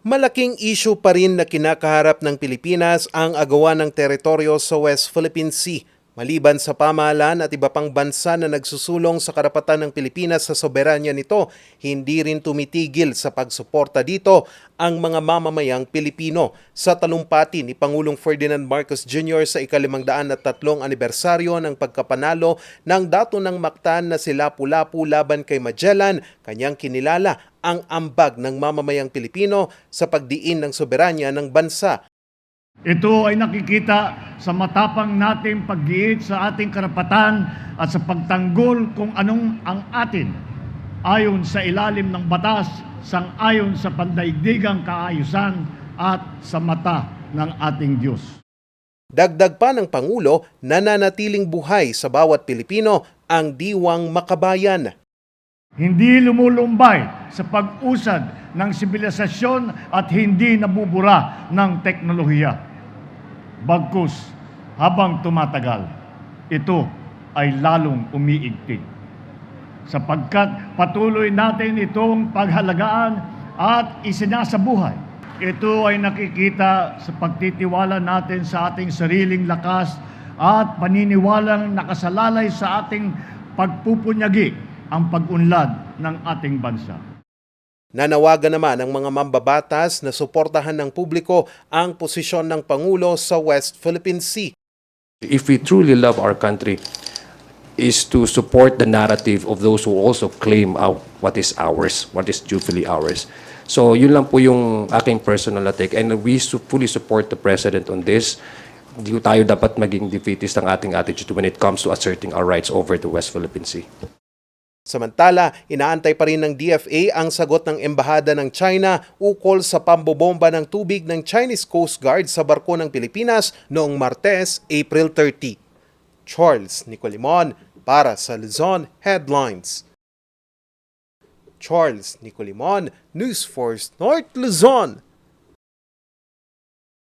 Malaking issue pa rin na kinakaharap ng Pilipinas ang agawan ng teritoryo sa West Philippine Sea. Maliban sa pamahalaan at iba pang bansa na nagsusulong sa karapatan ng Pilipinas sa soberanya nito, hindi rin tumitigil sa pagsuporta dito ang mga mamamayang Pilipino. Sa talumpati ni Pangulong Ferdinand Marcos Jr. sa ikalimang daan at tatlong anibersaryo ng pagkapanalo ng dato ng Mactan na si Lapu-Lapu laban kay Magellan, kanyang kinilala ang ambag ng mamamayang Pilipino sa pagdiin ng soberanya ng bansa Ito ay nakikita sa matapang nating paggiit sa ating karapatan at sa pagtanggol kung anong ang atin ayon sa ilalim ng batas sang-ayon sa pandaigdigang kaayusan at sa mata ng ating Diyos. Dagdag pa ng Pangulo, nananatiling buhay sa bawat Pilipino ang diwang makabayan. Hindi lumulumbay sa pag-usad ng sibilisasyon at hindi nabubura ng teknolohiya. Bagkus, habang tumatagal, ito ay lalong umiigting. Sapagkat patuloy natin itong paghalagaan at isinasabuhay. Ito ay nakikita sa pagtitiwala natin sa ating sariling lakas at paniniwalang nakasalalay sa ating pagpupunyagi ang pag-unlad ng ating bansa. Nanawagan naman ang mga mambabatas na suportahan ng publiko ang posisyon ng Pangulo sa West Philippine Sea. if we truly love our country, is to support the narrative of those who also claim out what is ours, what is dutifully ours. So yun lang po yung aking personal na take. And we fully support the President on this. Hindi tayo dapat maging defeatist ang ating attitude when it comes to asserting our rights over the West Philippine Sea. Samantala, inaantay pa rin ng DFA ang sagot ng Embahada ng China ukol sa pambobomba ng tubig ng Chinese Coast Guard sa barko ng Pilipinas noong Martes, April 30. Charles Nicolimon para sa Luzon Headlines. Charles Nicolimon, News Force North Luzon.